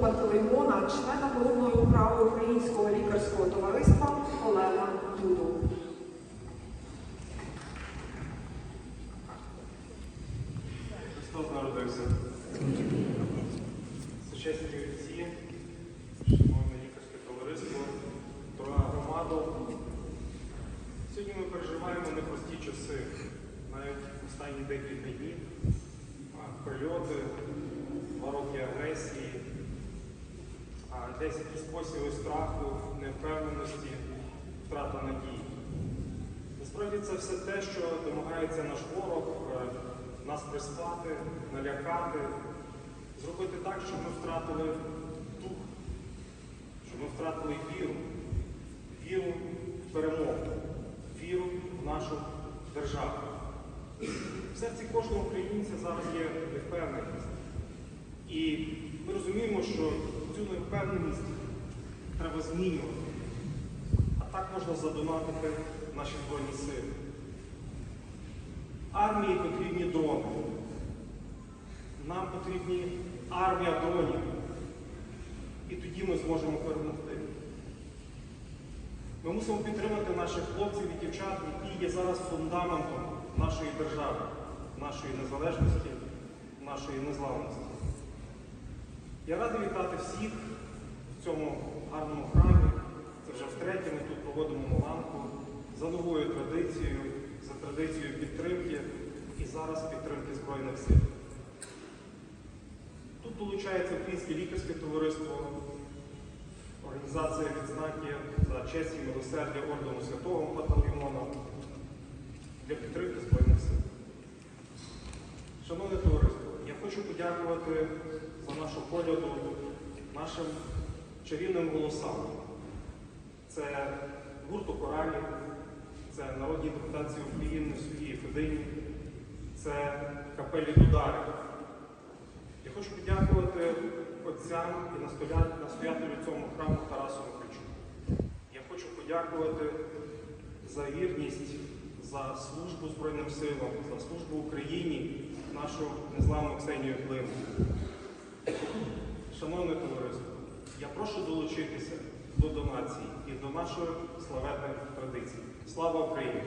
Пантелеймона, члена головної управи Українського лікарського товариства Олега Дуду. Христос народився. Сучасні отці, шановне лікарське товариство, дорога громада. Сьогодні ми переживаємо непрості часи, навіть останні декілька днів, прильоти, два роки агресії, десь якісь посіли страху, невпевненості, втрата надії. Насправді це все те, що домагається наш ворог, е, нас приспати, налякати, зробити так, щоб ми втратили дух, щоб ми втратили віру, віру в перемогу, віру в нашу державу. В серці кожного українця зараз є невпевненість. І ми розуміємо, що цю невпевненість треба змінювати. А так можна задонатити наші Збройні сили. Армії потрібні дрони. Нам потрібні армія дронів. І тоді ми зможемо перемогти. Ми мусимо підтримати наших хлопців і дівчат, які є зараз фундаментом нашої держави, нашої незалежності, нашої незламності. Я радий вітати всіх в цьому гарному храмі. Це вже втретє ми тут проводимо моланку за новою традицією, за традицією підтримки і зараз підтримки Збройних сил. Тут долучається Українське лікарське товариство, організація відзнаки за честь і милосердя ордену Святого Пантелеймона для підтримки Збройних сил. Шановне товариство, хочу подякувати за нашу погляду нашим чарівним голосам. Це гурту коралі, це народній депутатці України Софії Федині, це капелі Дудари. Я хочу подякувати отцям і настоятелю цьому храму Тарасу Михайловичу. Я хочу подякувати за вірність, за службу Збройним силам, за службу Україні, нашу незламну Ксенію Климу. Шановне товариство, я прошу долучитися до донації і до нашої славетних традиції. Слава Україні!